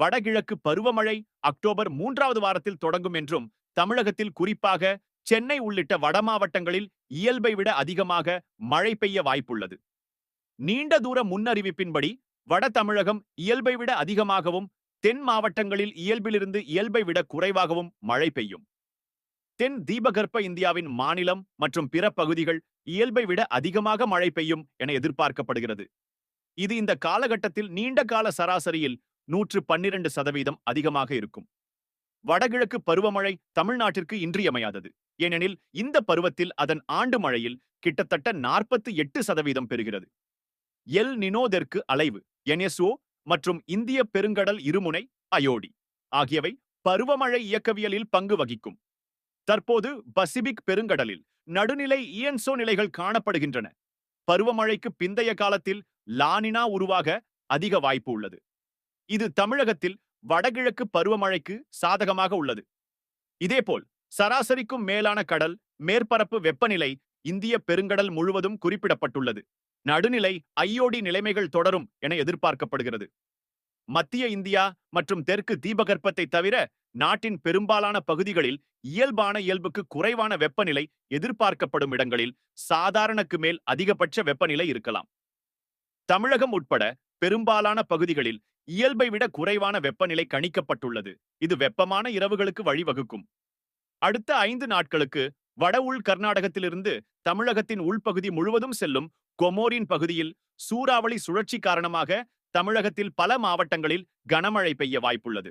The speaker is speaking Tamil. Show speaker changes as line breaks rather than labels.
வடகிழக்கு பருவமழை அக்டோபர் மூன்றாவது வாரத்தில் தொடங்கும் என்றும் தமிழகத்தில் குறிப்பாக சென்னை உள்ளிட்ட வட மாவட்டங்களில் இயல்பை விட அதிகமாக மழை பெய்ய வாய்ப்புள்ளது. நீண்ட தூர முன்னறிவிப்பின்படி வட தமிழகம் இயல்பை விட அதிகமாகவும் தென் மாவட்டங்களில் இயல்பிலிருந்து இயல்பை விட குறைவாகவும் மழை பெய்யும். தென் தீபகற்ப இந்தியாவின் மாநிலம் மற்றும் பிற பகுதிகள் இயல்பை விட அதிகமாக மழை பெய்யும் என எதிர்பார்க்கப்படுகிறது. இது இந்த காலகட்டத்தில் நீண்ட கால சராசரியில் நூற்று பன்னிரண்டு சதவீதம் அதிகமாக இருக்கும். வடகிழக்கு பருவமழை தமிழ்நாட்டிற்கு இன்றியமையாதது. ஏனெனில் இந்த பருவத்தில் அதன் ஆண்டு மழையில் கிட்டத்தட்ட நாற்பத்தி எட்டு சதவீதம் பெறுகிறது. எல் நினோதெற்கு அலைவு என்எஸ்ஓ மற்றும் இந்திய பெருங்கடல் இருமுனை அயோடி ஆகியவை பருவமழை இயக்கவியலில் பங்கு வகிக்கும். தற்போது பசிபிக் பெருங்கடலில் நடுநிலை இயன்சோ நிலைகள் காணப்படுகின்றன. பருவமழைக்கு பிந்தைய காலத்தில் லானினா உருவாக அதிக வாய்ப்பு உள்ளது. இது தமிழகத்தில் வடகிழக்கு பருவமழைக்கு சாதகமாக உள்ளது. இதேபோல் சராசரிக்கும் மேலான கடல் மேற்பரப்பு வெப்பநிலை இந்திய பெருங்கடல் முழுவதும் குறிப்பிடப்பட்டுள்ளது. நடுநிலை ஐயோடி நிலைமைகள் தொடரும் என எதிர்பார்க்கப்படுகிறது. மத்திய இந்தியா மற்றும் தெற்கு தீபகற்பத்தை தவிர நாட்டின் பெரும்பாலான பகுதிகளில் இயல்பான இயல்புக்கு குறைவான வெப்பநிலை எதிர்பார்க்கப்படும் இடங்களில் சாதாரணக்கு மேல் அதிகபட்ச வெப்பநிலை இருக்கலாம். தமிழகம் உட்பட பெரும்பாலான பகுதிகளில் இயல்பை விட குறைவான வெப்பநிலை கணிக்கப்பட்டுள்ளது. இது வெப்பமான இரவுகளுக்கு வழிவகுக்கும். அடுத்த ஐந்து நாட்களுக்கு வட உள் கர்நாடகத்திலிருந்து தமிழகத்தின் உள்பகுதி முழுவதும் செல்லும் கொமோரின் பகுதியில் சூறாவளி சுழற்சி காரணமாக தமிழகத்தில் பல மாவட்டங்களில் கனமழை பெய்ய வாய்ப்புள்ளது.